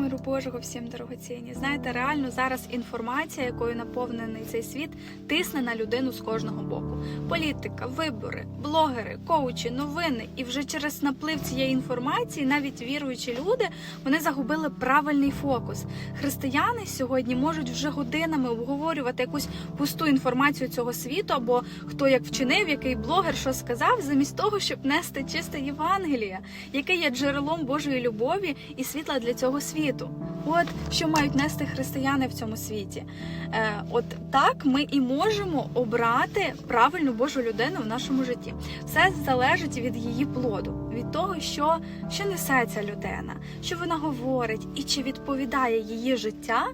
Миру Божого всім дорогоцінні. Знаєте, реально зараз інформація, якою наповнений цей світ, тисне на людину з кожного боку. Політика, вибори, блогери, коучі, новини. І вже через наплив цієї інформації, навіть віруючі люди, вони загубили правильний фокус. Християни сьогодні можуть вже годинами обговорювати якусь пусту інформацію цього світу, або хто як вчинив, який блогер що сказав, замість того, щоб нести чисте Євангеліє, яке є джерелом Божої любові і світла для цього світу. От що мають нести християни в цьому світі. Е, от так ми і можемо обрати правильну Божу людину в нашому житті. Все залежить від її плоду, від того, що, що несе ця людина, що вона говорить, і чи відповідає її життя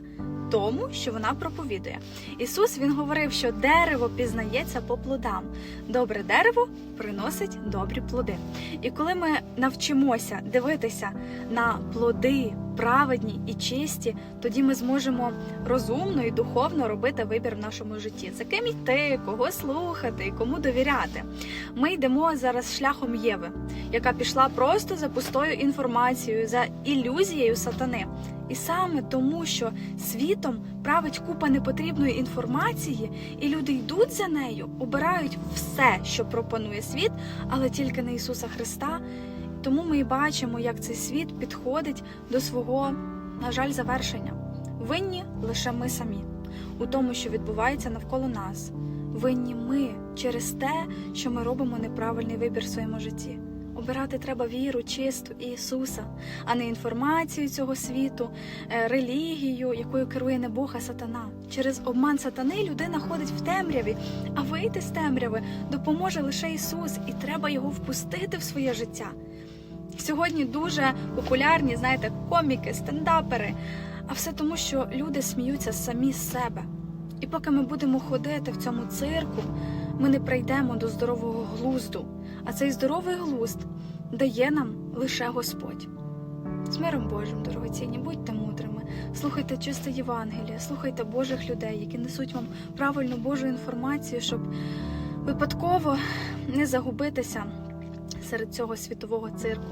тому, що вона проповідує. Ісус він говорив, що дерево пізнається по плодам. Добре дерево приносить добрі плоди. І коли ми навчимося дивитися на плоди праведні і чисті, тоді ми зможемо розумно і духовно робити вибір в нашому житті. За ким йти, кого слухати і кому довіряти. Ми йдемо зараз шляхом Єви, яка пішла просто за пустою інформацією, за ілюзією сатани. І саме тому, що світом править купа непотрібної інформації, і люди йдуть за нею, обирають все, що пропонує світ, але тільки не Ісуса Христа. Тому ми і бачимо, як цей світ підходить до свого, на жаль, завершення. Винні лише ми самі у тому, що відбувається навколо нас. Винні ми через те, що ми робимо неправильний вибір в своєму житті. Обирати треба віру, чисту і Ісуса, а не інформацію цього світу, е, релігію, якою керує не Бог, а сатана. Через обман сатани людина ходить в темряві, а вийти з темряви допоможе лише Ісус, і треба його впустити в своє життя. Сьогодні дуже популярні, знаєте, коміки, стендапери. А все тому, що люди сміються самі з себе. І поки ми будемо ходити в цьому цирку, ми не прийдемо до здорового глузду. А цей здоровий глузд дає нам лише Господь. З миром Божим, дорогоцінні, будьте мудрими, слухайте чисте Євангеліє, слухайте Божих людей, які несуть вам правильну Божу інформацію, щоб випадково не загубитися серед цього світового цирку.